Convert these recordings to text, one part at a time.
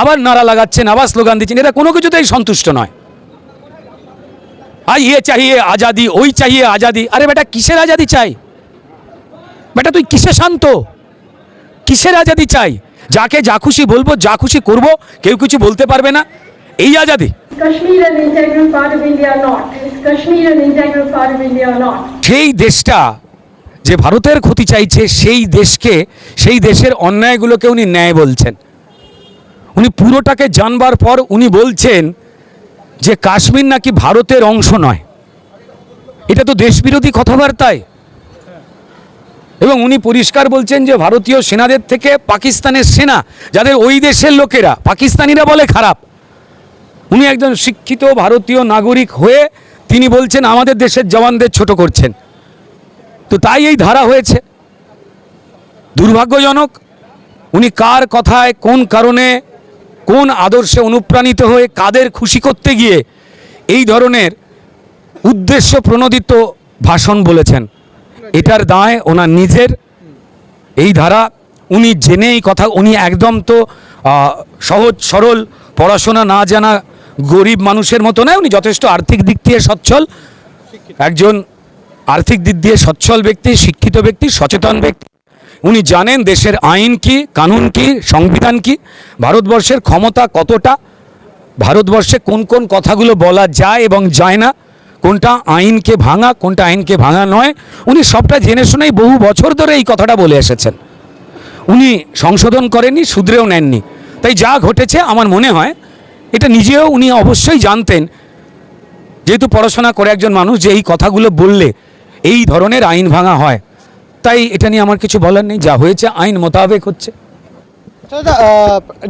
আবার নারা লাগাচ্ছেন আবার স্লোগান দিচ্ছেন এরা কোনো কিছুতেই সন্তুষ্ট নয়। আর ইয়ে চাহিয়ে আজাদি ওই চাহিয়ে আজাদি। আরে বেটা কিসের আজাদি চাই? বেটা তুই কিসে শান্ত? কিসের আজাদি চাই? যাকে যা খুশি বলব যা খুশি করব কেউ কিছু বলতে পারবে না। এই আজাদি? সেই দেশটা যে ভারতের ক্ষতি চাইছে সেই দেশকে সেই দেশের অন্যায়গুলোকে উনি ন্যায় বলছেন। উনি পুরোটাকে জানবার পর উনি বলছেন যে কাশ্মীর নাকি ভারতের অংশ নয়। এটা তো দেশবিরোধী কথাবার্তায়। এবং উনি পরিষ্কার বলছেন যে ভারতীয় সেনাদের থেকে পাকিস্তানের সেনা, যাদের ওই দেশের লোকেরা, পাকিস্তানিরা বলে খারাপ। উনি একজন শিক্ষিত ভারতীয় নাগরিক হয়ে তিনি বলছেন, আমাদের দেশের জওয়ানদের ছোট করছেন। তো তাই এই ধারা হয়েছে। দুর্ভাগ্যজনক, উনি কার কথায়, কোন কারণে কোন আদর্শে অনুপ্রাণিত হয়ে কাদের খুশি করতে গিয়ে এই ধরনের উদ্দেশ্য প্রণোদিত ভাষণ বলেছেন? এটার দায় ওনার নিজের। এই ধারা উনি জেনে এই কথা, উনি একদম তো সহজ, সরল, পড়াশোনা না জানা গরিব মানুষের মতো নয়, উনি যথেষ্ট আর্থিক দিক দিয়ে সচ্ছল। একজন আর্থিক দিক দিয়ে সচ্ছল ব্যক্তি, শিক্ষিত ব্যক্তি, সচেতন ব্যক্তি। উনি জানেন দেশের আইন কি, কানুন কি, সংবিধান কি, ভারতবর্ষের ক্ষমতা কতটা, ভারতবর্ষে কোন কোন কথাগুলো বলা যায় এবং যায় না, কোনটা আইনকে ভাঙা, কোনটা আইনকে ভাঙা নয়, উনি সবটা জেনে শুনেই বহু বছর ধরে এই কথাটা বলে এসেছেন। উনি সংশোধন করেননি শুধরেও নেননি। তাই যা ঘটেছে আমার মনে হয়, এটা নিজেও উনি অবশ্যই জানতেন। যেহেতু পড়াশোনা করে একজন মানুষ যে এই কথাগুলো বললে, এই ধরনের আইন ভাঙা হয়। তাই এটা নিয়ে আমার কিছু বলার নেই যা হয়েছে আইন মোতাবেক হচ্ছে। আচ্ছা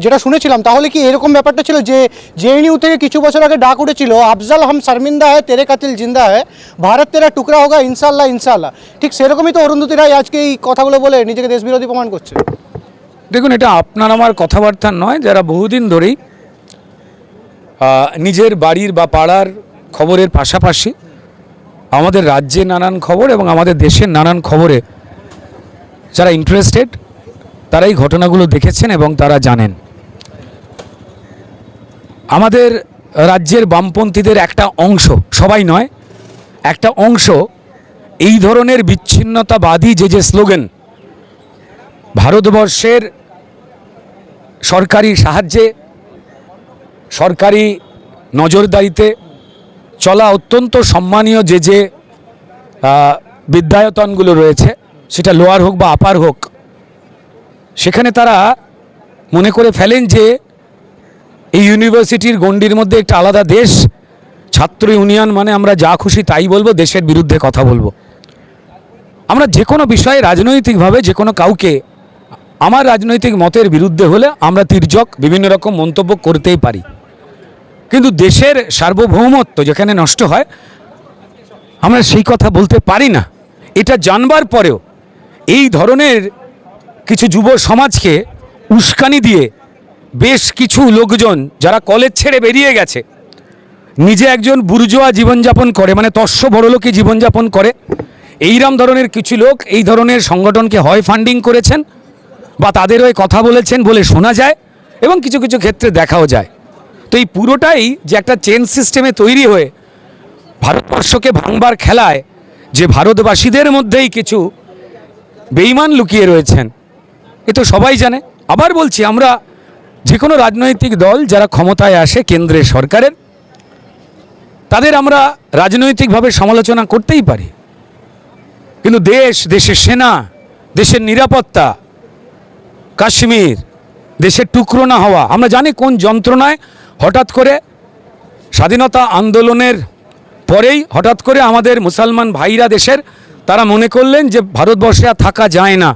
যেটা শুনেছিলাম তাহলে কি এরকম ব্যাপারটা ছিল যে জেএনইউ থেকে কিছু বছর আগে ডাক উঠেছিল আফজাল হাম শর্মিন্দা হ্যায় তেরে কাতিল জিন্দা হ্যায় ভারত তেরা টুকরা হোগা ইনশাল্লাহ ইনশাল্লাহ ঠিক সেরকমই তো অরুন্ধতী রায় আজকে এই কথাগুলো বলে নিজেকে দেশবিরোধী প্রমাণ করছে। দেখুন এটা আপনার আমার কথাবার্তা নয় যারা বহুদিন ধরেই নিজের বাড়ির বা পাড়ার খবরের পাশাপাশি আমাদের রাজ্যে নানান খবর এবং আমাদের দেশের নানান খবরে যারা ইন্টারেস্টেড তারা এই ঘটনাগুলো দেখেছেন এবং তারা জানেন। আমাদের রাজ্যের বামপন্থীদের একটা অংশ, সবাই নয়, একটা অংশ এই ধরনের বিচ্ছিন্নতাবাদী যে যে স্লোগান, ভারতবর্ষের সরকারি সাহায্যে, সরকারি নজরদারিতে চলা অত্যন্ত সম্মানীয় যে যে বিদ্যায়তনগুলো রয়েছে সেটা লোয়ার হোক বা আপার হোক, সেখানে তারা মনে করে ফেলেন যে এই ইউনিভার্সিটির গণ্ডির মধ্যে একটা আলাদা দেশ, ছাত্র ইউনিয়ন মানে আমরা যা খুশি তাই বলব, দেশের বিরুদ্ধে কথা বলব। আমরা যে কোনো বিষয়ে রাজনৈতিকভাবে যে কোনো কাউকে আমার রাজনৈতিক মতের বিরুদ্ধে হলে আমরা তির্যক বিভিন্ন রকম মন্তব্য করতেই পারি। কিন্তু দেশের সার্বভৌমত্ব যেখানে নষ্ট হয়, আমরা সেই কথা বলতে পারি না। এটা জানবার পরেও এই ধরনের কিছু যুব সমাজকে উস্কানি দিয়ে বেশ কিছু লোকজন যারা কলেজ ছেড়ে বেরিয়ে গেছে, নিজে একজন বুর্জোয়া জীবনযাপন করে মানে তস্য বড়লোকে জীবনযাপন করে, এইরম ধরনের কিছু লোক এই ধরনের সংগঠনকে হয় ফান্ডিং করেছেন বা তাদের হয়ে কথা বলেছেন বলে শোনা যায় এবং কিছু কিছু ক্ষেত্রে দেখাও যায়। তো এই পুরোটাই যে একটা চেন সিস্টেমে তৈরি হয়ে ভারতবর্ষকে ভাঙবার খেলায় যে ভারতবাসীদের মধ্যেই কিছু বেইমান লুকিয়ে রয়েছেন। এ তো সবাই জানে। আবার বলছি, আমরা যে কোনো রাজনৈতিক দল যারা ক্ষমতায় আসে কেন্দ্রের সরকারের, তাদের আমরা রাজনৈতিকভাবে সমালোচনা করতেই পারি। কিন্তু দেশ, দেশের সেনা, দেশের নিরাপত্তা, কাশ্মীর, দেশের টুকরো না হওয়া, আমরা জানি কোন যন্ত্রণায় হঠাৎ করে স্বাধীনতা আন্দোলনের পরেই হঠাৎ করে আমাদের মুসলমান ভাইরা দেশের তারা মনে করলেন যে ভারতবর্ষে আর থাকা যায় না।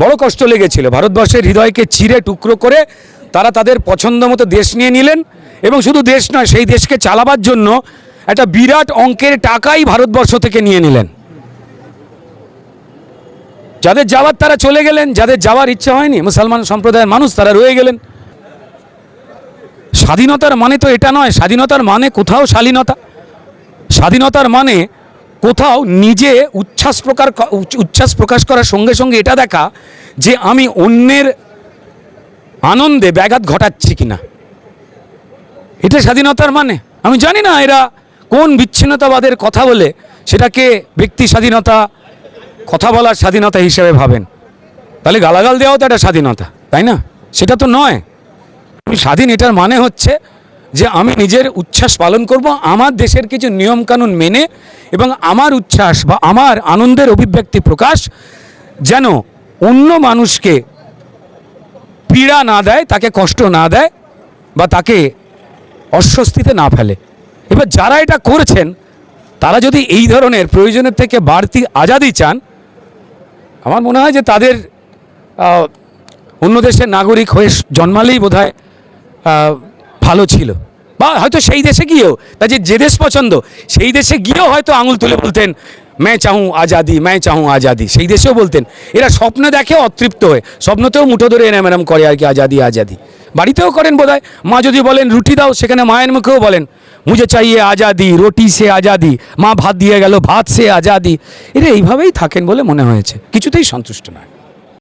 বড় কষ্ট লেগেছিল। ভারতবর্ষের হৃদয়কে চিরে টুকরো করে তারা তাদের পছন্দ মতো দেশ নিয়ে নিলেন এবং শুধু দেশ নয়, সেই দেশকে চালাবার জন্য একটা বিরাট অঙ্কের টাকাই ভারতবর্ষ থেকে নিয়ে নিলেন। যাদের যাওয়ার তারা চলে গেলেন, যাদের যাওয়ার ইচ্ছা হয়নি, মুসলমান সম্প্রদায়ের মানুষ তারা রয়ে গেলেন। স্বাধীনতার মানে তো এটা নয়, স্বাধীনতার মানে কোথাও শালীনতা। স্বাধীনতার মানে কোথাও নিজে উচ্ছ্বাস প্রকার উচ্ছ্বাস প্রকাশ করার সঙ্গে সঙ্গে এটা দেখা যে আমি অন্যের আনন্দে ব্যাঘাত ঘটাচ্ছি কিনা। এটা স্বাধীনতার মানে। আমি জানি না এরা কোন বিচ্ছিন্নতাবাদের কথা বলে সেটাকে ব্যক্তি স্বাধীনতা, কথা বলার স্বাধীনতা হিসেবে ভাবেন। তাহলে গালাগাল দেওয়াও তো একটা স্বাধীনতা, তাই না? সেটা তো নয়। আমি স্বাধীন এটার মানে হচ্ছে যে আমি নিজের উচ্ছ্বাস পালন করব, আমার দেশের কিছু নিয়মকানুন মেনে এবং আমার উচ্ছ্বাস বা আমার আনন্দের অভিব্যক্তি প্রকাশ যেন অন্য মানুষকে পীড়া না দেয়, তাকে কষ্ট না দেয় বা তাকে অস্বস্তিতে না ফেলে। এবার যারা এটা করেছেন, তারা যদি এই ধরনের প্রয়োজনের থেকে বাড়তি আজাদি চান, আমার মনে হয় যে তাদের অন্য দেশের নাগরিক হয়ে জন্মালেই বোধ হয় ভালো ছিল। বা হয়তো সেই দেশে গিয়েও, তা যে দেশ পছন্দ, সেই দেশে গিয়েও হয়তো আঙুল তুলে বলতেন ম্যায় চাহু আজাদি ম্যায় চাহু আজাদি সেই দেশেও বলতেন। এরা স্বপ্ন দেখে অতৃপ্ত হয়ে, স্বপ্নতেও মুঠো ধরে এরম এরম করে আর কি, আজাদি আজাদি। বাড়িতেও করেন বোধহয়। মা যদি বলেন, রুটি দাও, সেখানে মায়ের মুখেও বলেন, মুঝে চাইয়ে আজাদি, রুটি সে আজাদি, মা ভাত দিয়ে গেল, ভাত সে আজাদি। এরা এইভাবেই থাকেন বলে মনে হয়েছে। কিছুতেই সন্তুষ্ট নয়।